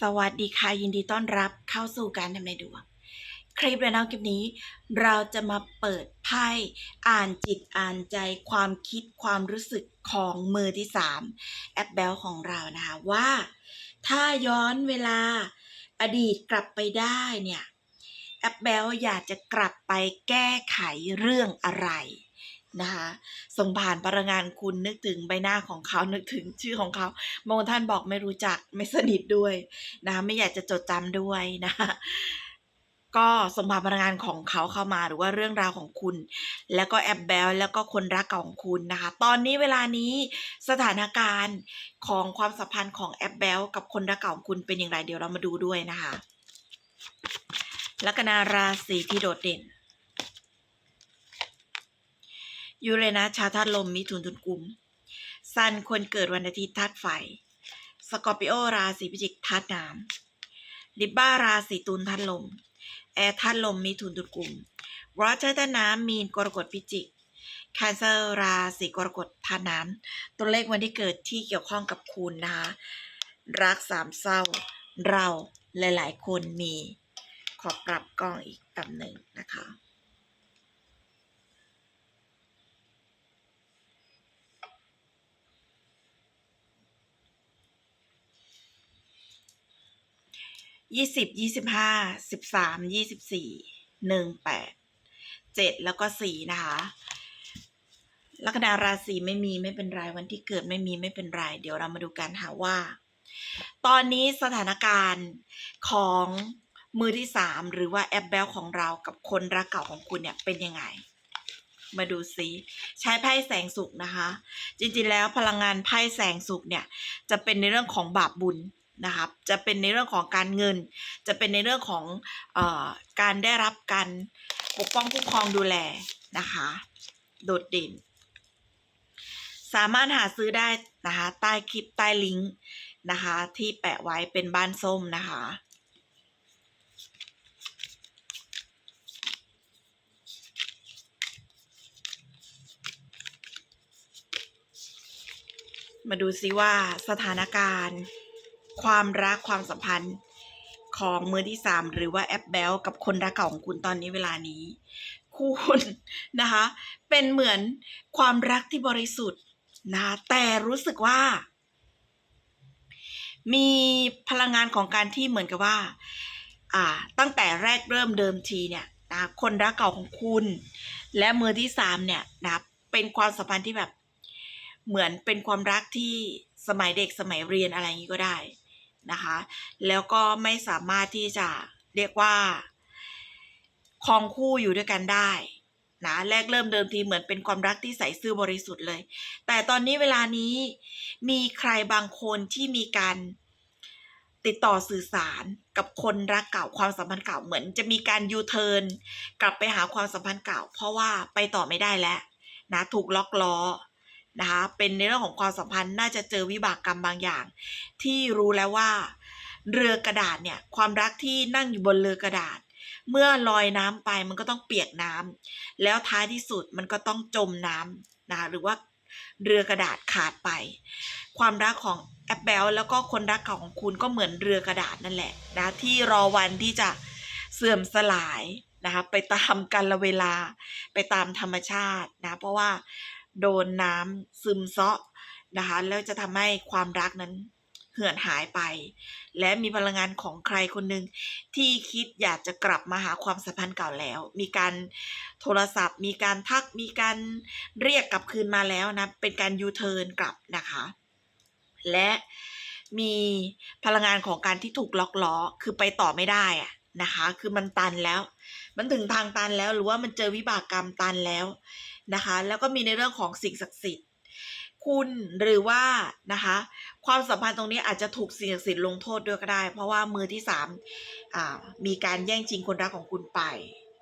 สวัสดีค่ะ ยินดีต้อนรับเข้าสู่การทำนายดวง คลิปและแนวคลิปนี้ เราจะมาเปิดไพ่อ่านจิตอ่านใจความคิดความรู้สึกของมือที่3แอปเบลของเรานะคะว่า ถ้าย้อนเวลาอดีตกลับไปได้เนี่ยแอปเบลอยากจะกลับไปแก้ไขเรื่องอะไร นะคะส่งผ่านพลังงานคุณนึกถึงใบหน้าของเขานึกถึงชื่อของเขาบางท่านบอกไม่รู้จักไม่สนิทด้วยนะคะไม่อยากจะจดจำด้วยนะคะก็ส่งผ่านพลังงานของเขาเข้ามาหรือว่าเรื่องราวของคุณ แล้วก็แอบแบลแล้วก็คนรักเก่าของคุณนะคะ ตอนนี้เวลานี้สถานการณ์ของความสัมพันธ์ของแอบแบลกับคนรักเก่าของคุณเป็นอย่างไรเดี๋ยวเรามาดูด้วยนะคะลัคนาราศีที่โดดเด่น ยูเรนัสชาวธาตุลมมิถุนตุลกุมซันคนเกิดวันอาทิตย์ธาตุไฟ สกอร์ปิโอราศีพิจิกธาตุน้ำลิบบ้าราศีตุลธาตุลม แอร์ธาตุลมมิถุนตุลกุมวอเตอร์ธาตุน้ำมีนกรกฎพิจิกแคนเซอร์ราศีกรกฎธาตุน้ำตัวเลขวันที่เกิดที่เกี่ยวข้องกับคุณนะคะรักสามเศร้า เราหลาย ๆ คนมี ขอปรับกล้องอีกตำหนึ่งนะคะ ยี่สิบยี่สิบห้าสิบสามยี่สิบสี่หนึ่งแปดเจ็ดแล้วก็สี่นะคะลัคนาราศีไม่มีไม่เป็นไรวันที่เกิดไม่มีไม่เป็นไร เดี๋ยวเรามาดูกันค่ะว่า ตอนนี้สถานการณ์ของมือที่สามหรือว่าแอปเบลของเรากับคนรักเก่าของคุณเนี่ยเป็นยังไง มาดูซิใช้ไพ่แสงสุขนะคะ จริงๆแล้วพลังงานไพ่แสงสุขเนี่ย จะเป็นในเรื่องของบาปบุญ นะครับจะเป็นในเรื่องของการเงิน จะเป็นในเรื่องของออการได้รับการปกป้องคุ้มครองดูแลนะคะโดดเด่น สามารถหาซื้อได้นะคะใต้คลิปใต้ลิงก์นะคะที่แปะไว้เป็นบ้านส้มนะคะมาดูซิว่าสถานการณ์ ความรักความสัมพันธ์ของมือที่สามหรือว่าแอปเบลกับคนรักเก่าของคุณตอนนี้เวลานี้ คุณนะคะ เป็นเหมือนความรักที่บริสุทธิ์นะะแต่รู้สึกว่า มีพลังงานของการที่เหมือนกับว่า อ่า ตั้งแต่แรกเริ่มเดิมทีเนี่ยนะคนรักเก่าของคุณ และมือที่สามเนี่ยนะเป็นความสัมพันธ์ที่แบบ เหมือนเป็นความรักที่สมัยเด็กสมัยเรียนอะไรอย่างนี้ก็ได้ นะคะ แล้วก็ไม่สามารถที่จะเรียกว่าครองคู่อยู่ด้วยกันได้นะแรกเริ่มเดิมทีเหมือนเป็นความรักที่ใสซื่อบริสุทธิ์เลย แต่ตอนนี้เวลานี้มีใครบางคนที่มีการติดต่อสื่อสารกับคนรักเก่าความสัมพันธ์เก่าเหมือนจะมีการยูเทิร์นกลับไปหาความสัมพันธ์เก่า เพราะว่าไปต่อไม่ได้แล้วนะถูกล็อกล้อ นะคะเป็นในเรื่องของความสัมพันธ์น่าจะเจอวิบากกรรมบางอย่าง ที่รู้แล้วว่า เรือกระดาษเนี่ยความรักที่นั่งอยู่บนเรือกระดาษ เมื่อลอยน้ำไปมันก็ต้องเปียกน้ำแล้วท้ายที่สุดมันก็ต้องจมน้ำนะคะหรือว่าเรือกระดาษขาดไป ความรักของแอปเบลแล้วก็คนรักเก่าของคุณก็เหมือนเรือกระดาษนั่นแหละนะที่รอวันที่จะเสื่อมสลายนะคะไปตามกาลเวลาไปตามธรรมชาตินะเพราะว่า โดนน้ำซึมเซาะนะคะแล้วจะทำให้ความรักนั้นเหือดหายไป และมีพลังงานของใครคนหนึ่งที่คิดอยากจะกลับมาหาความสัมพันธ์เก่าแล้ว มีการโทรศัพท์ มีการทักมีการเรียกกลับคืนมาแล้วนะ เป็นการยูเทิร์นกลับนะคะ และมีพลังงานของการที่ถูกล็อกล้อคือไปต่อไม่ได้อะนะคะ คือมันตันแล้ว มันถึงทางตันแล้วหรือว่ามันเจอวิบากกรรมตันแล้ว นะคะ แล้วก็มีในเรื่องของสิ่งศักดิ์สิทธิ์ คุณหรือว่านะคะ ความสัมพันธ์ตรงนี้อาจจะถูกสิ่งศักดิ์สิทธิ์ลงโทษด้วยก็ได้ เพราะว่ามือที่สามมีการแย่งชิงคนรักของคุณไป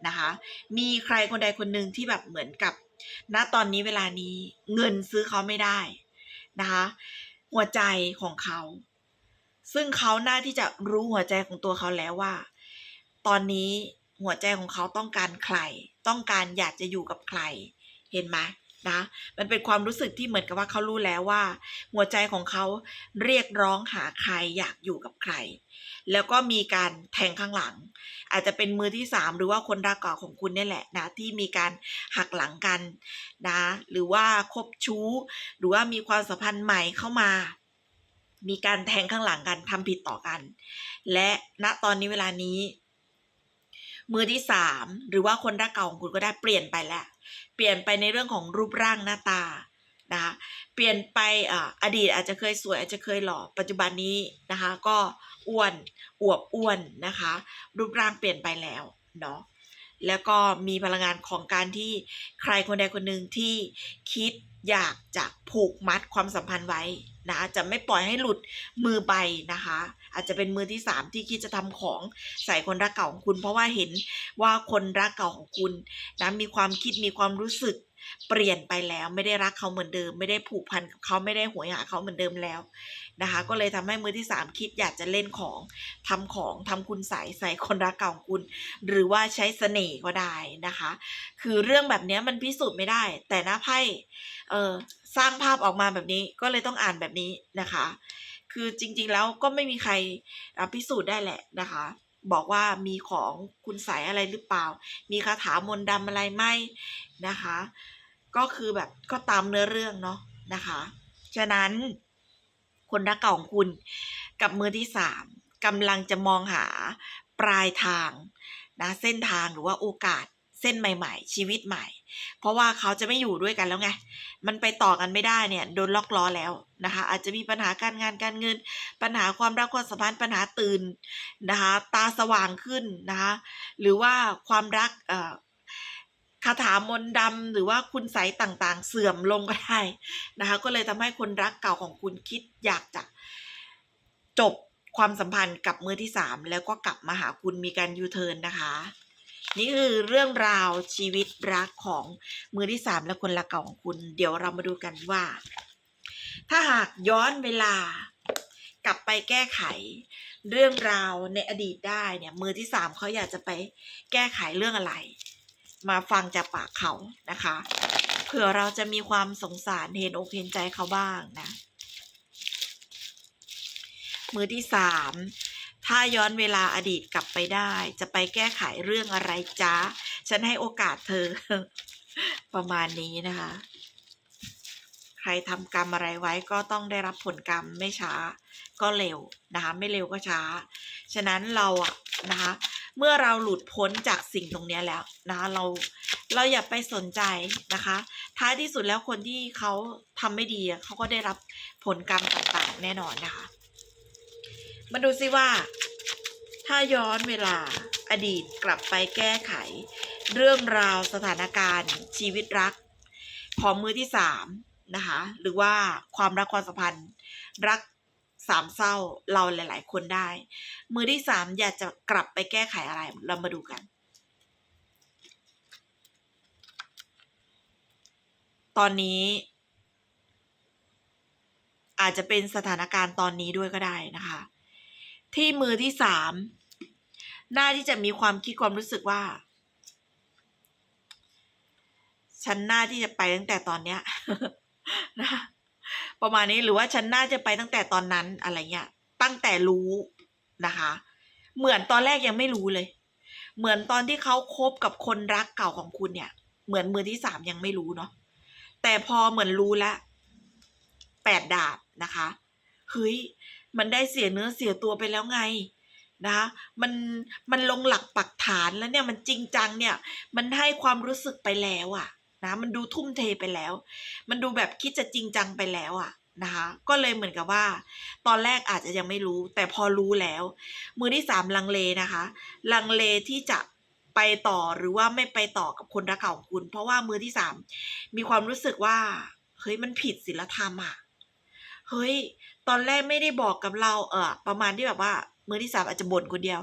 นะคะ มีใครคนใดคนหนึ่งที่แบบเหมือนกับณตอนนี้เวลานี้เงินซื้อเขาไม่ได้นะคะ หัวใจของเขา ซึ่งเขาน่าที่จะรู้หัวใจของตัวเขาแล้วว่า ตอนนี้หัวใจของเขาต้องการใคร ต้องการอยากจะอยู่กับใคร เห็นไหมนะมันเป็นความรู้สึกที่เหมือนกับว่าเขารู้แล้วว่า หัวใจของเขาเรียกร้องหาใครอยากอยู่กับใคร แล้วก็มีการแทงข้างหลัง อาจจะเป็นมือที่สามหรือว่าคนรักเก่าของคุณนี่แหละนะที่มีการหักหลังกันนะหรือว่าคบชู้ หรือว่ามีความสัมพันธ์ใหม่เข้ามา มีการแทงข้างหลังกันทำผิดต่อกัน และณตอนนี้เวลานี้ มือที่สามหรือว่าคนรักเก่าของคุณก็ได้เปลี่ยนไปแล้ว เปลี่ยนไปในเรื่องของรูปร่างหน้าตานะคะเปลี่ยนไปอ่าอดีตอาจจะเคยสวยอาจจะเคยหล่อปัจจุบันนี้นะคะก็อ้วนอวบอ้วนนะคะ รูปร่างเปลี่ยนไปแล้วเนาะแล้วก็มีพลังงานของการที่ใครคนใดคนหนึ่งที่คิดอยากจะผูกมัดความสัมพันธ์ไว้นะจะไม่ปล่อยให้หลุดมือไปนะคะ อาจจะเป็นมือที่สามที่คิดจะทำของใส่คนรักเก่าของคุณ เพราะว่าเห็นว่าคนรักเก่าของคุณนะมีความคิดมีความรู้สึกเปลี่ยนไปแล้วไม่ได้รักเขาเหมือนเดิม ไม่ได้ผูกพันกับเขาไม่ได้หวยหาเขาเหมือนเดิมแล้วนะคะ ก็เลยทำให้มือที่สามคิดอยากจะเล่นของทำของทำคุณใส่ใส่คนรักเก่าของคุณ หรือว่าใช้เสน่ห์ก็ได้นะคะ คือเรื่องแบบนี้มันพิสูจน์ไม่ได้ แต่หน้าไพ่เออสร้างภาพออกมาแบบนี้ก็เลยต้องอ่านแบบนี้นะคะ คือจริงๆแล้วก็ไม่มีใครพิสูจน์ได้แหละนะคะ บอกว่ามีของคุณใสยอะไรหรือเปล่า มีคาถามนต์ดำอะไรไหมนะคะ ก็คือแบบก็ตามเนื้อเรื่องเนาะนะคะ ฉะนั้นคนรักเก่าของคุณกับมือที่สามกำลังจะมองหาปลายทางนะเส้นทางหรือว่าโอกาส เส้นใหม่ๆ ชีวิตใหม่ เพราะว่าเขาจะไม่อยู่ด้วยกันแล้วไง มันไปต่อกันไม่ได้เนี่ย โดนล็อกล้อแล้วนะคะ อาจจะมีปัญหาการงานการเงิน ปัญหาความรักความสัมพันธ์ปัญหาตื่นนะคะ ตาสว่างขึ้นนะคะ หรือว่าความรักเอ่อคาถามนดำหรือว่าคุณใสต่างๆ เสื่อมลงก็ได้นะคะ ก็เลยทำให้คนรักเก่าของคุณคิดอยากจะจบความสัมพันธ์กับมือที่สามแล้วก็กลับมาหาคุณมีการยูเทิร์นนะคะ นี่คือเรื่องราวชีวิตรักของมือที่สามและคนรักเก่าของคุณ เดี๋ยวเรามาดูกันว่า ถ้าหากย้อนเวลากลับไปแก้ไขเรื่องราวในอดีตได้เนี่ย มือที่สามเขาอยากจะไปแก้ไขเรื่องอะไร มาฟังจากปากเขานะคะ เผื่อเราจะมีความสงสารเห็นอกเห็นใจเขาบ้างนะ มือที่สาม ถ้าย้อนเวลาอดีตกลับไปได้ จะไปแก้ไขเรื่องอะไรจ๊ะฉันให้โอกาสเธอ ประมาณนี้นะคะ ใครทำกรรมอะไรไว้ก็ต้องได้รับผลกรรมไม่ช้า ก็เร็วนะคะไม่เร็วก็ช้า ฉะนั้นเราอะนะคะ เมื่อเราหลุดพ้นจากสิ่งตรงนี้แล้วนะคะเราเราอย่าไปสนใจนะคะ ท้ายที่สุดแล้วคนที่เขาทำไม่ดีเขาก็ได้รับผลกรรมต่างๆ แน่นอนนะคะ มาดูซิว่า ถ้าย้อนเวลาอดีตกลับไปแก้ไข เรื่องราวสถานการณ์ชีวิตรัก ของมือที่สามนะคะ หรือว่าความรักความสัมพันธ์ รักสามเศร้าเราหลาย ๆ คนได้ มือที่สามอยากจะกลับไปแก้ไขอะไรเรามาดูกัน ตอนนี้ อาจจะเป็นสถานการณ์ตอนนี้ด้วยก็ได้นะคะ ที่มือที่สามน่าที่จะมีความคิดความรู้สึกว่า ฉันน่าที่จะไปตั้งแต่ตอนเนี้ยนะประมาณนี้หรือว่าฉันน่าจะไปตั้งแต่ตอนนั้นอะไรเงี้ย ตั้งแต่รู้นะคะ เหมือนตอนแรกยังไม่รู้เลย เหมือนตอนที่เขาคบกับคนรักเก่าของคุณเนี่ย เหมือนมือที่สามยังไม่รู้เนาะแต่พอเหมือนรู้แล้วแปดดาบนะคะเฮ้ย มันได้เสียเนื้อเสียตัวไปแล้วไงนะคะมันมันลงหลักปักฐานแล้วเนี่ยมันจริงจังเนี่ย มันให้ความรู้สึกไปแล้วอะนะมันดูทุ่มเทไปแล้ว มันดูแบบคิดจะจริงจังไปแล้วอะนะคะก็เลยเหมือนกับว่า ตอนแรกอาจจะยังไม่รู้ แต่พอรู้แล้ว มือที่สามลังเลนะคะ ลังเลที่จะไปต่อหรือว่าไม่ไปต่อกับคนรักเก่าของคุณ เพราะว่ามือที่สามมีความรู้สึกว่าเฮ้ยมันผิดศีลธรรมอะเฮ้ย ตอนแรกไม่ได้บอกกับเรา เออประมาณที่แบบว่ามือที่สามอาจจะบ่นคนเดียว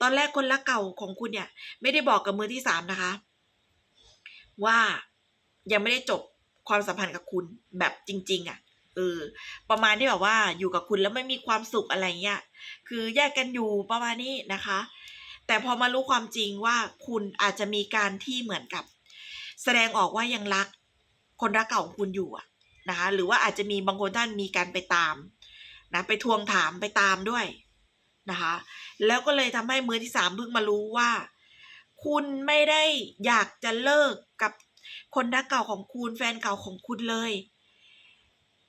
ตอนแรกคนรักเก่าของคุณเนี่ย ไม่ได้บอกกับมือที่สามนะคะ ว่ายังไม่ได้จบความสัมพันธ์กับคุณแบบจริง ๆอะเออประมาณที่แบบว่าอยู่กับคุณแล้วไม่มีความสุขอะไรเงี้ยคือแยกกันอยู่ประมาณนี้นะคะ แต่พอมารู้ความจริงว่าคุณอาจจะมีการที่เหมือนกับ แสดงออกว่ายังรัก คนรักเก่าของคุณอยู่อะ นะคะหรือว่าอาจจะมีบางคนท่านมีการไปตามนะไปทวงถามไปตามด้วยนะคะแล้วก็เลยทำให้มือที่สามเพิ่งมารู้ว่า คุณไม่ได้อยากจะเลิกกับคนรักเก่าของคุณแฟนเก่าของคุณเลย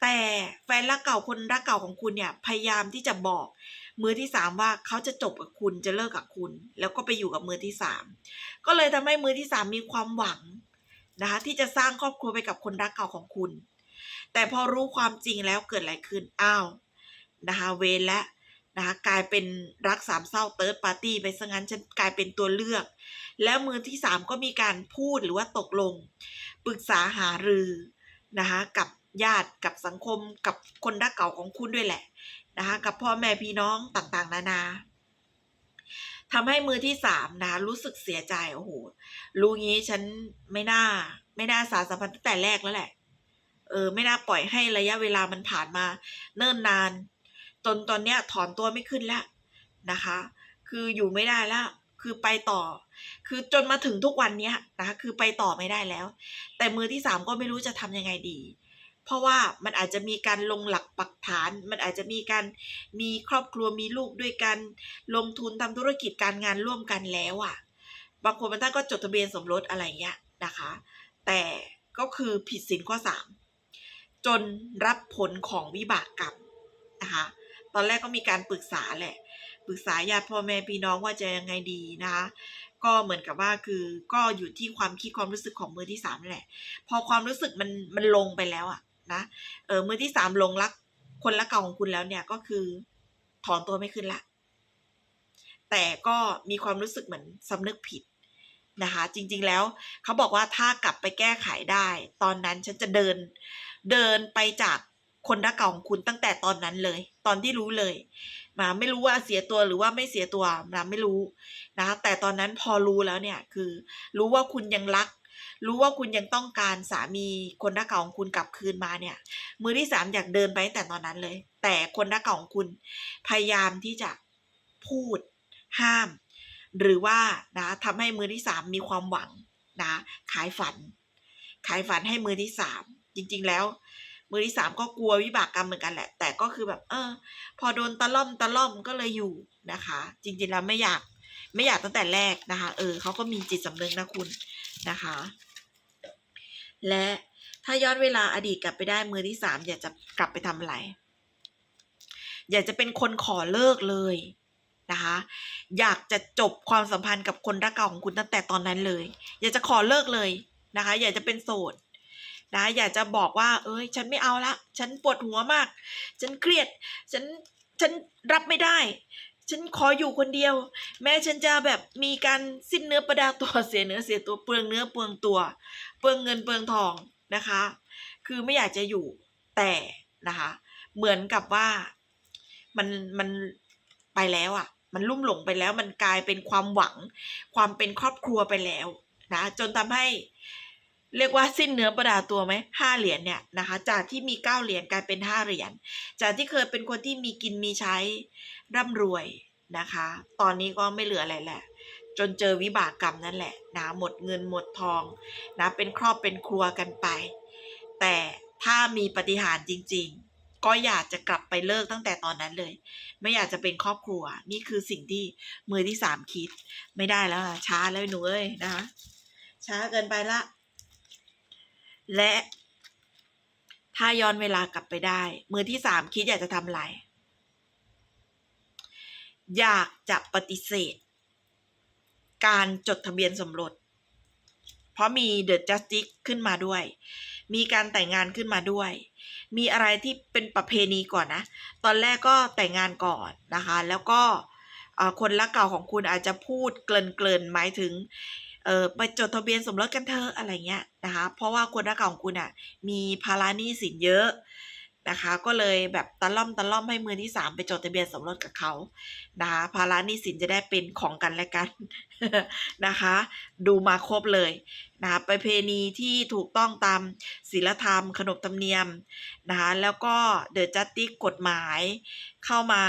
แต่แฟนรักเก่าคนรักเก่าของคุณเนี่ยพยายามที่จะบอกมือที่สามว่าเขาจะจบกับคุณจะเลิกกับคุณ แล้วก็ไปอยู่กับมือที่สามก็เลยทำให้มือที่สามมีความหวังนะคะที่จะสร้างครอบครัวไปกับคนรักเก่าของคุณ แต่พอรู้ความจริงแล้วเกิดอะไรขึ้นอ้าวนะคะเวรและนะคะกลายเป็นรักสามเศร้าเติร์ดปาร์ตี้ไปซะงั้นฉันกลายเป็นตัวเลือก แล้วมือที่สามก็มีการพูดหรือว่าตกลง ปรึกษาหารือนะคะกับญาติกับสังคมกับคนรักเก่าของคุณด้วยแหละนะคะกับพ่อแม่พี่น้องต่างๆ นานาทำให้มือที่สามนะรู้สึกเสียใจโอ้โหรู้งี้ฉันไม่น่าไม่น่าสารสัมพันธ์ตั้งแต่แรกแล้วแหละ เออไม่น่าปล่อยให้ระยะเวลามันผ่านมา เนิ่นนาน จนตอนเนี้ยถอนตัวไม่ขึ้นแล้วนะคะ คืออยู่ไม่ได้แล้วคือไปต่อ คือจนมาถึงทุกวันเนี้ยนะคะคือไปต่อไม่ได้แล้ว แต่มือที่สามก็ไม่รู้จะทำยังไงดี เพราะว่ามันอาจจะมีการลงหลักปักฐาน มันอาจจะมีการมีครอบครัวมีลูกด้วยกัน ลงทุนทำธุรกิจการงานร่วมกันแล้วอะ่ะ บางคนบางท่านก็จดทะเบียนสมรสอะไรเงี้ยนะคะ แต่ก็คือผิดสินข้อสาม จนรับผลของวิบากกรรมนะคะ ตอนแรกก็มีการปรึกษาแหละ ปรึกษาญาติพ่อแม่พี่น้องว่าจะยังไงดีนะคะ ก็เหมือนกับว่าคือก็อยู่ที่ความคิดความรู้สึกของมือที่สามแหละ พอความรู้สึกมันมันลงไปแล้วอะนะ เออมือที่สามลงรักคนรักเก่าของคุณแล้วเนี่ยก็คือถอนตัวไม่ขึ้นละ แต่ก็มีความรู้สึกเหมือนสำนึกผิดนะคะ จริง ๆ แล้วเขาบอกว่าถ้ากลับไปแก้ไขได้ ตอนนั้นฉันจะเดิน เดินไปจากคนรักเก่าของคุณตั้งแต่ตอนนั้นเลย ตอนที่รู้เลยมาไม่รู้ว่าเสียตัวหรือว่าไม่เสียตัวนะไม่รู้นะคะแต่ตอนนั้นพอรู้แล้วเนี่ยคือ รู้ว่าคุณยังรัก รู้ว่าคุณยังต้องการสามีคนรักเก่าของคุณกลับคืนมาเนี่ยมือที่สามอยากเดินไปตั้งแต่ตอนนั้นเลย แต่คนรักเก่าของคุณพยายามที่จะพูดห้าม หรือว่านะทำให้มือที่สามมีความหวังนะขายฝัน ขายฝันให้มือที่สาม จริง ๆ แล้ว มือที่สามก็กลัววิบากกรรมเหมือนกันแหละ แต่ก็คือแบบ เออ พอโดนตะล่อมตะล่อมก็เลยอยู่นะคะ จริง ๆ แล้วไม่อยากไม่อยากตั้งแต่แรกนะคะ เออเขาก็มีจิตสำนึกนะคุณนะคะ และถ้าย้อนเวลาอดีตกลับไปได้มือที่สามอยากจะกลับไปทำอะไร อยากจะเป็นคนขอเลิกเลยนะคะ อยากจะจบความสัมพันธ์กับคนรักเก่าของคุณตั้งแต่ตอนนั้นเลย อยากจะขอเลิกเลยนะคะ อยากจะเป็นโสด นะอยากจะบอกว่า เอ้ย ฉันไม่เอาละ ฉันปวดหัวมาก ฉันเครียด ฉัน ฉันรับไม่ได้ ฉันขออยู่คนเดียว แม้ฉันจะแบบมีการสิ้นเนื้อประดาตัวเสียเนื้อเสียตัวเปลืองเนื้อเปลืองตัว เปลืองเงินเปลืองทองนะคะ คือไม่อยากจะอยู่แต่นะคะ เหมือนกับว่ามันมันไปแล้วอะ่ะ มันลุ่มหลงไปแล้วมันกลายเป็นความหวัง ความเป็นครอบครัวไปแล้วนะจนทำให้ เรียกว่าสิ้นเนื้อประดาตัวไหมห้าเหรียญเนี่ยนะคะ จากที่มีเก้าเหรียญกลายเป็นห้าเหรียญ จากที่เคยเป็นคนที่มีกินมีใช้ร่ำรวยนะคะ ตอนนี้ก็ไม่เหลืออะไรแหละ จนเจอวิบากกรรมนั่นแหละนะหมดเงินหมดทองนะเป็นครอบเป็นครัวกันไป แต่ถ้ามีปฏิหารจริง ๆ ก็อยากจะกลับไปเลิกตั้งแต่ตอนนั้นเลย ไม่อยากจะเป็นครอบครัว นี่คือสิ่งที่มือที่สามคิด ไม่ได้แล้วอะช้าแล้วหนูเอ้ยนะคะช้าเกินไปละ และถ้าย้อนเวลากลับไปได้ มือที่สามคิดอยากจะทำอะไร อยากจะปฏิเสธ การจดทะเบียนสมรส เพราะมีเดอะจัสติกขึ้นมาด้วย มีการแต่งงานขึ้นมาด้วย มีอะไรที่เป็นประเพณีก่อนนะ ตอนแรกก็แต่งงานก่อนนะคะ แล้วก็คนรักเก่าของคุณอาจจะพูดเกลิ่นๆหมายถึง เออไปจดทะเบียนสมรสกันเถอะอะไรเงี้ยนะคะ เพราะว่าคนรักเก่าของคุณอะมีภาระหนี้สินเยอะนะคะ ก็เลยแบบตะล่อมตะล่อมให้มือที่สามไปจดทะเบียนสมรสกับเขานะคะภาระหนี้สินจะได้เป็นของกันและกันนะคะ ดูมาครบเลยนะคะประเพณีที่ถูกต้องตามศีลธรรม ขนบธรรมเนียมนะคะแล้วก็เดอะจัตติกกฎหมายเข้ามา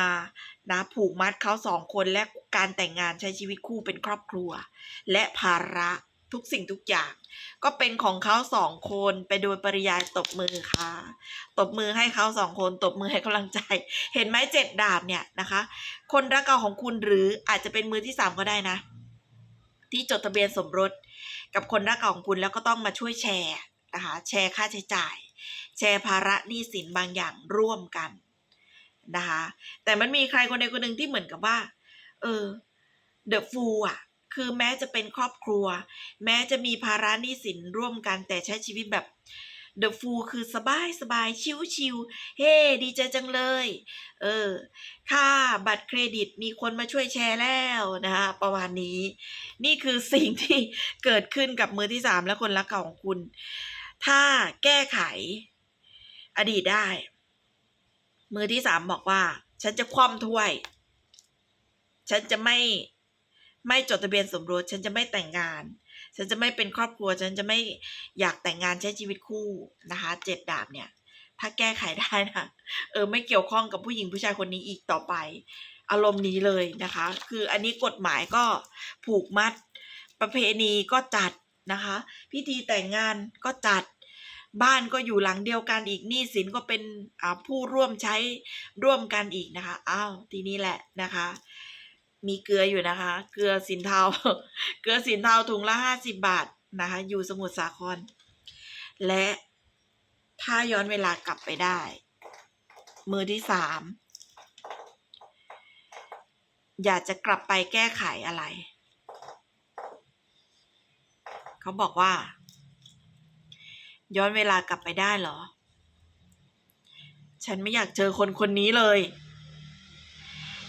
นะผูกมัดเขาสองคนและการแต่งงานใช้ชีวิตคู่เป็นครอบครัว และภาระทุกสิ่งทุกอย่าง ก็เป็นของเขาสองคนไปโดยปริยายตบมือค่ะ ตบมือให้เขาสองคนตบมือให้กำลังใจ เห็นไหมเจ็ดดาบเนี่ยนะคะ คนรักเก่าของคุณหรืออาจจะเป็นมือที่สามก็ได้นะ ที่จดทะเบียนสมรส กับคนรักเก่าของคุณแล้วก็ต้องมาช่วยแชร์นะคะแชร์ค่าใช้จ่าย แชร์ภาระหนี้สินบางอย่างร่วมกัน นะคะ แต่มันมีใครคนใดคนหนึ่งที่เหมือนกับว่า เออเดอะฟูอะ คือแม้จะเป็นครอบครัว แม้จะมีภาระหนี้สินร่วมกันแต่ใช้ชีวิตแบบเดอะฟูคือสบายสบายชิวชิวๆเฮ้ดีใจจังเลย เออ ค่าบัตรเครดิตมีคนมาช่วยแชร์แล้วนะคะประมาณนี้ นี่คือสิ่งที่เกิดขึ้นกับมือที่สามและคนรักเก่าของคุณ ถ้าแก้ไขอดีตได้ มือที่สามบอกว่า ฉันจะคว่ำถ้วย ฉันจะไม่ไม่จดทะเบียนสมรส ฉันจะไม่แต่งงาน ฉันจะไม่เป็นครอบครัว ฉันจะไม่อยากแต่งงานใช้ชีวิตคู่นะคะเจ็ดดาบเนี่ย ถ้าแก้ไขได้นะเออไม่เกี่ยวข้องกับผู้หญิงผู้ชายคนนี้อีกต่อไป อารมณ์นี้เลยนะคะ คืออันนี้กฎหมายก็ผูกมัด ประเพณีก็จัดนะคะ พิธีแต่งงานก็จัด บ้านก็อยู่หลังเดียวกันอีกหนี้สินก็เป็นผู้ร่วมใช้ร่วมกันอีกนะคะอ้าวทีนี้แหละนะคะ มีเกลืออยู่นะคะ เกลือสินเทา เกลือสินเทาถุงละห้าสิบบาทนะคะ อยู่สมุทรสาคร และถ้าย้อนเวลากลับไปได้ มือที่สามอยากจะกลับไปแก้ไขอะไร เขาบอกว่า ย้อนเวลากลับไปได้เหรอ ฉันไม่อยากเจอคนคนนี้เลย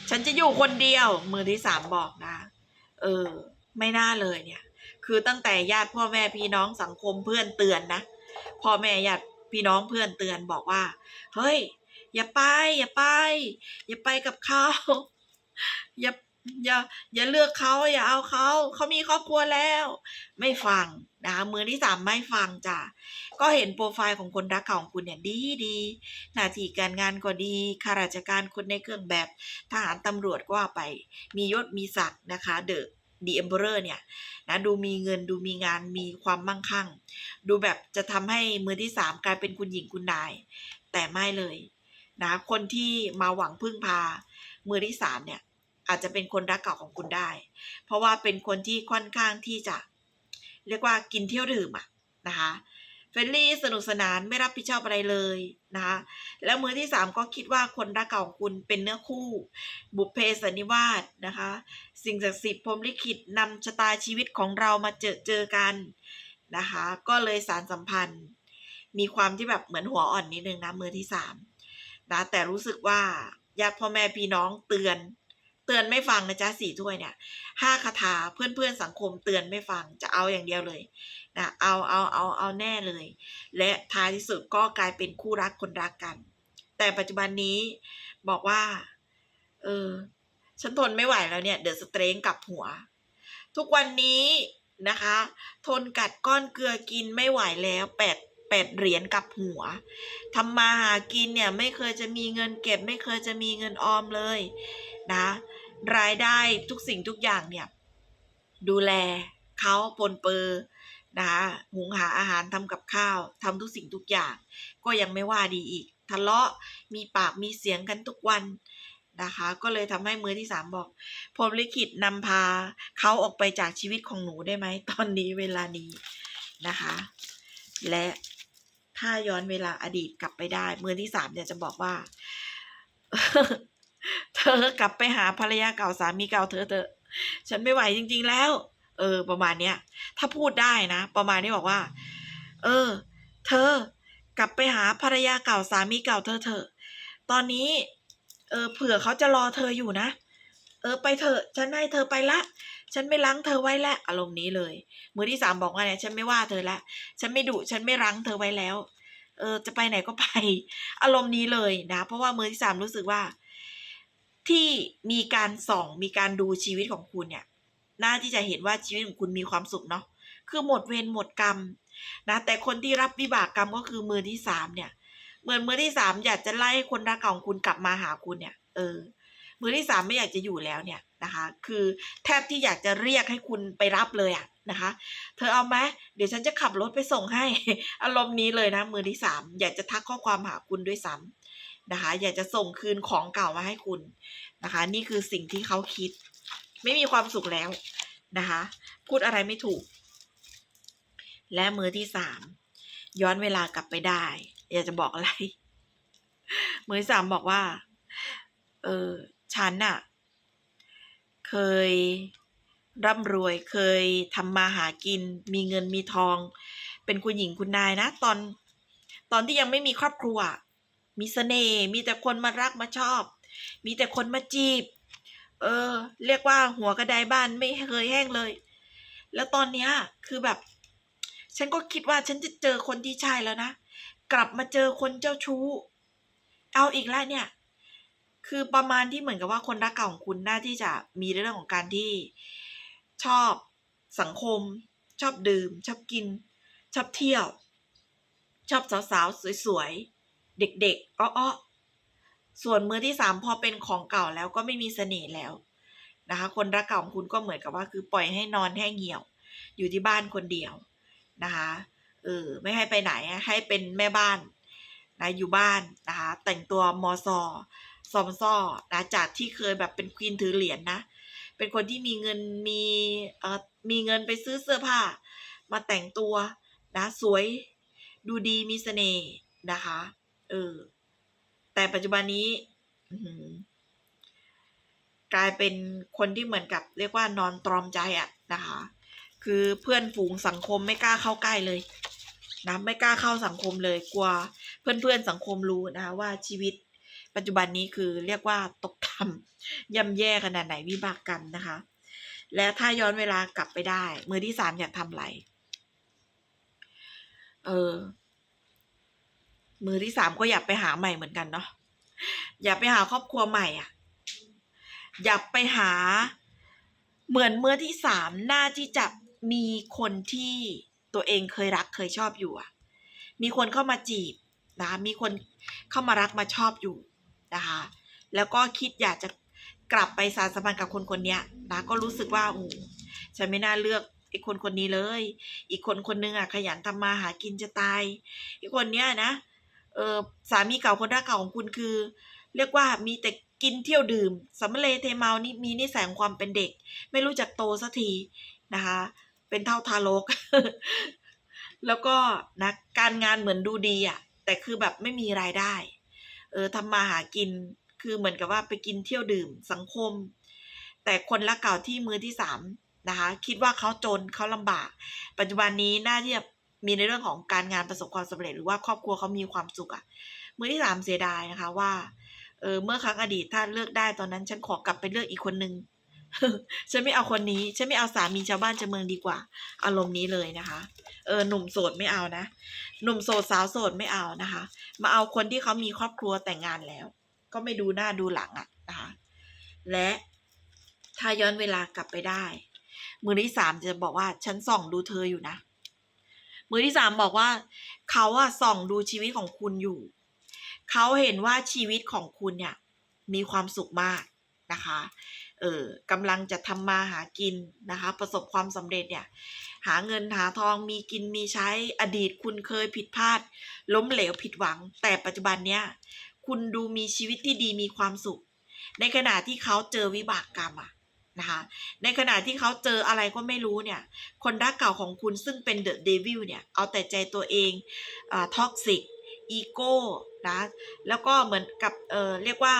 ฉันจะอยู่คนเดียว มือที่สามบอกนะ เออ ไม่น่าเลยเนี่ย คือตั้งแต่ญาติพ่อแม่พี่น้องสังคมเพื่อนเตือนนะ พ่อแม่ญาติพี่น้องเพื่อนเตือนบอกว่า เฮ้ย อย่าไป อย่าไป อย่าไปกับเขาอย่า อย่าอย่าเลือกเขาอย่าเอาเขาเขามีครอบครัวแล้ว ไม่ฟังนะคะมือที่สามไม่ฟังจ้ะก็เห็นโปรไฟล์ของคนรักเก่าของคุณเนี่ยดีดีหน้าที่การงานก็ดีข้าราชการคนในเครื่องแบบทหารตำรวจก็ว่าไป มียศมีศักดิ์นะคะเดอะดีเอมเบอร์เนี่ยนะดูมีเงินดูมีงานมีความมั่งคั่ง ดูแบบจะทำให้มือที่สามกลายเป็นคุณหญิงคุณนาย แต่ไม่เลยนะคนที่มาหวังพึ่งพา มือที่สามเนี่ย อาจจะเป็นคนรักเก่าของคุณได้ เพราะว่าเป็นคนที่ค่อนข้างที่จะ เรียกว่ากินเที่ยวดื่มอะนะคะเฟรนลี่สนุกสนานไม่รับผิดชอบอะไรเลยนะคะแล้วมือที่สามก็คิดว่าคนรักเก่าของคุณเป็นเนื้อคู่ บุพเพสันนิวาสนะคะ สิ่งศักดิ์สิทธิ์พรหมลิขิตนำชะตาชีวิตของเรามาเจอเจอกันนะคะ ก็เลยสารสัมพันธ์ มีความที่แบบเหมือนหัวอ่อนนิดนึงนะมือที่สามนะแต่รู้สึกว่าญาติพ่อแม่พี่น้องเตือน เตือนไม่ฟังนะจ๊ะสี่ถ้วยเนี่ยห้าคาถาเพื่อนเพื่อนๆสังคมเตือนไม่ฟังจะเอาอย่างเดียวเลยนะเอาเอาเอาเอาแน่เลย และท้ายที่สุดก็กลายเป็นคู่รักคนรักกัน แต่ปัจจุบันนี้บอกว่า เออฉันทนไม่ไหวแล้วเนี่ยเดอะสเตรงกับหัว ทุกวันนี้นะคะ ทนกัดก้อนเกลือกินไม่ไหวแล้วแปดแปดเหรียญกับหัวทำมาหากินเนี่ยไม่เคยจะมีเงินเก็บ ไม่เคยจะมีเงินออมเลย นะรายได้ทุกสิ่งทุกอย่างเนี่ยดูแลเขาปนเปื้อนะคะหุงหาอาหารทำกับข้าวทำทุกสิ่งทุกอย่าง ก็ยังไม่ว่าดีอีก ทะเลาะมีปากมีเสียงกันทุกวันนะคะ ก็เลยทำให้มือที่สามบอกพรมลิขิตนำพาเขาออกไปจากชีวิตของหนูได้ไหมตอนนี้เวลานี้นะคะ และถ้าย้อนเวลาอดีตกลับไปได้ มือที่สามเนี่ยจะบอกว่า เธอกลับไปหาภรรยาเก่าสามีเก่าเธอเถอะฉันไม่ไหวจริง ๆ แล้ว เออ ประมาณเนี้ย ถ้าพูดได้นะ ประมาณนี้บอกว่า เออ เธอ กลับไปหาภรรยาเก่าสามีเก่าเธอเถอะ ตอนนี้ เออ เผื่อเขาจะรอเธออยู่นะ เออ ไปเถอะ ฉันให้เธอไปละ ฉันไม่รั้งเธอไว้แล้ว อารมณ์นี้เลย มือที่สามบอกว่าเนี่ย ฉันไม่ว่าเธอละ ฉันไม่ดุ ฉันไม่รั้งเธอไว้แล้ว เออ จะไปไหนก็ไป อารมณ์นี้เลยนะ เพราะว่ามือที่สามรู้สึกว่า ที่มีการส่องมีการดูชีวิตของคุณเนี่ยน่าที่จะเห็นว่าชีวิตของคุณมีความสุขเนาะคือหมดเวรหมดกรรมนะแต่คนที่รับวิบากกรรมก็คือมือที่สามเนี่ย เหมือนมือที่สามอยากจะไล่คนรักเก่าของคุณกลับมาหาคุณเนี่ย เออ มือที่สามไม่อยากจะอยู่แล้วเนี่ยนะคะ คือแทบที่อยากจะเรียกให้คุณไปรับเลยอะนะคะ เธอเอาไหมเดี๋ยวฉันจะขับรถไปส่งให้ อารมณ์นี้เลยนะมือที่สามอยากจะทักข้อความหาคุณด้วยซ้ำ นะคะ อยากจะส่งคืนของเก่ามาให้คุณนะคะ นี่คือสิ่งที่เขาคิด ไม่มีความสุขแล้วนะคะ พูดอะไรไม่ถูก และมือที่สามย้อนเวลากลับไปได้ อยากจะบอกอะไร มือที่สามบอกว่า เออฉันน่ะ เคยร่ำรวยเคยทำมาหากิน มีเงินมีทอง เป็นคุณหญิงคุณนายนะ ตอน ตอนที่ยังไม่มีครอบครัว มีเสน่ห์มีแต่คนมารักมาชอบ มีแต่คนมาจีบ เออ เรียกว่าหัวกระไดบ้านไม่เคยแห้งเลย แล้วตอนเนี้ยคือแบบ ฉันก็คิดว่าฉันจะเจอคนที่ใช่แล้วนะ กลับมาเจอคนเจ้าชู้ เอาอีกแล้วเนี่ย คือประมาณที่เหมือนกับว่าคนรักเก่าของคุณน่าที่จะมีเรื่องของการที่ชอบสังคม ชอบดื่ม ชอบกิน ชอบเที่ยว ชอบสาวๆสวยๆ เด็กๆอ้อๆส่วนมือที่สามพอเป็นของเก่าแล้วก็ไม่มีเสน่ห์แล้วนะคะ คนรักเก่าของคุณก็เหมือนกับว่าคือปล่อยให้นอนแห้งเหี่ยว อยู่ที่บ้านคนเดียวนะคะเออไม่ให้ไปไหนให้เป็นแม่บ้านนะอยู่บ้านนะคะแต่งตัวมอซอซอมซ่อนะจากที่เคยแบบเป็นควีนถือเหรียญนะเป็นคนที่มีเงินมีเอ่อมีเงินไปซื้อเสื้อผ้า มาแต่งตัวนะสวยดูดีมีเสน่ห์นะคะ เออ แต่ปัจจุบันนี้กลายเป็นคนที่เหมือนกับ เรียกว่านอนตรอมใจอะนะคะ คือเพื่อนฝูงสังคมไม่กล้าเข้าใกล้เลยนะไม่กล้าเข้าสังคมเลยกลัว เพื่อนๆสังคมรู้นะคะว่าชีวิต ปัจจุบันนี้คือเรียกว่าตกต่ำย่ำแย่ขนาดไหนวิบากกรรมนะคะ และถ้าย้อนเวลากลับไปได้ มือที่สามอยากทำอะไร เออ มือที่สามก็อยากไปหาใหม่เหมือนกันเนาะอยากไปหาครอบครัวใหม่อะ อยากไปหา เหมือนมือที่สามน่าที่จะมีคนที่ตัวเองเคยรักเคยชอบอยู่อะ มีคนเข้ามาจีบนะมีคนเข้ามารักมาชอบอยู่นะคะแล้วก็คิดอยากจะกลับไปสารสัมพันธ์กับคนคนนี้นะก็รู้สึกว่าโอ้ฉันไม่น่าเลือกไอ้คนคนนี้เลย อีกคนคนนึงอะขยันทำมาหากินจะตาย อีกคนเนี้ยนะ เออสามีเก่าคนรักเก่าของคุณคือ เรียกว่ามีแต่กินเที่ยวดื่มสำเรเทเมานี่มีนิสัยของความเป็นเด็ก ไม่รู้จักโตสักทีนะคะ เป็นเท่าทารก แล้วก็นะการงานเหมือนดูดีอะ่ะ แต่คือแบบไม่มีรายได้ เออทำมาหากินคือเหมือนกับว่าไปกินเที่ยวดื่มสังคม แต่คนรักเก่าที่มือที่สามนะคะ คิดว่าเขาจนเขาลำบาก ปัจจุบันนี้น่าที่จะ มีในเรื่องของการงานประสบความสำเร็จ หรือว่าครอบครัวเขามีความสุขอะมือที่สามเสียดายนะคะว่าเออเมื่อครั้งอดีตถ้าเลือกได้ตอนนั้น ฉันขอกลับไปเลือกอีกคนนึงฉันไม่เอาคนนี้ ฉันไม่เอาสามีชาวบ้านชาวเมืองดีกว่า อารมณ์นี้เลยนะคะ เออหนุ่มโสดไม่เอานะ หนุ่มโสดสาวโสดไม่เอานะคะ มาเอาคนที่เขามีครอบครัวแต่งงานแล้ว ก็ไม่ดูหน้าดูหลังอะ่ะนะคะ และถ้าย้อนเวลากลับไปได้ มือที่สามจะบอกว่าฉันส่องดูเธออยู่นะ มือที่สามบอกว่า เขาอะส่องดูชีวิตของคุณอยู่ เขาเห็นว่าชีวิตของคุณเนี่ยมีความสุขมากนะคะ เออกำลังจะทำมาหากินนะคะ ประสบความสำเร็จเนี่ย หาเงินหาทองมีกินมีใช้อดีตคุณเคยผิดพลาด ล้มเหลวผิดหวัง แต่ปัจจุบันเนี้ยคุณดูมีชีวิตที่ดีมีความสุข ในขณะที่เขาเจอวิบากกรรมอะ นะคะ ในขณะที่เขาเจออะไรก็ไม่รู้เนี่ย คนรักเก่าของคุณซึ่งเป็นเดอะเดวิลเนี่ย เอาแต่ใจตัวเองอท็อกซิก อีโก้นะ แล้วก็เหมือนกับเเรียกว่า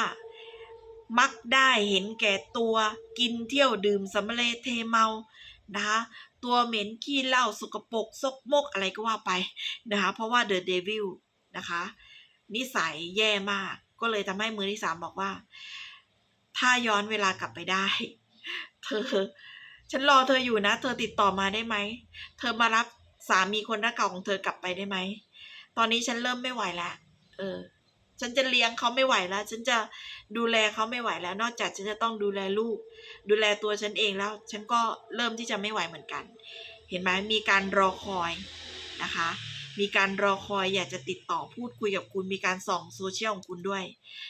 มักได้เห็นแก่ตัว กินเที่ยวดื่มสำเร็จเทเมา นะคะตัวเหม็นขี้เหล้าสกปรกซกมกอะไรก็ว่าไปนะคะ เพราะว่าเดอะเดวิลนะคะ นิสัยแย่มาก ก็เลยทำให้มือที่สามบอกว่า ถ้าย้อนเวลากลับไปได้ เธอ ฉันรอเธออยู่นะ เธอติดต่อมาได้ไหม เธอมารับสามีคนรักเก่าของเธอกลับไปได้ไหม ตอนนี้ฉันเริ่มไม่ไหวแล้วเออ ฉันจะเลี้ยงเขาไม่ไหวแล้ว ฉันจะดูแลเขาไม่ไหวแล้ว นอกจากฉันจะต้องดูแลลูก ดูแลตัวฉันเองแล้ว ฉันก็เริ่มที่จะไม่ไหวเหมือนกัน เห็นไหมมีการรอคอยนะคะ มีการรอคอยอยากจะติดต่อพูดคุยกับคุณ มีการส่องโซเชียลของคุณด้วย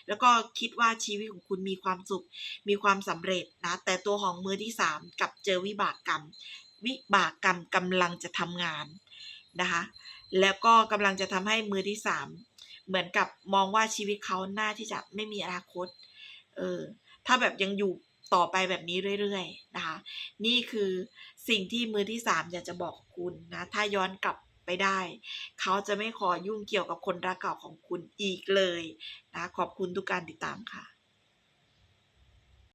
แล้วก็คิดว่าชีวิตของคุณมีความสุข มีความสำเร็จนะ แต่ตัวของมือที่สามกับเจอวิบากกรรม วิบากกรรมกำลังจะทำงานนะคะ แล้วก็กำลังจะทำให้มือที่สามเหมือนกับมองว่าชีวิตเขาหน้าที่จะไม่มีอนาคต เออ ถ้าแบบยังอยู่ต่อไปแบบนี้เรื่อยๆนะคะ นี่คือสิ่งที่มือที่สามอยากจะบอกคุณนะ ถ้าย้อนกลับ ไปได้ เขาจะไม่ขอยุ่งเกี่ยวกับคนรักเก่าของคุณอีกเลยนะขอบคุณทุกการติดตามค่ะ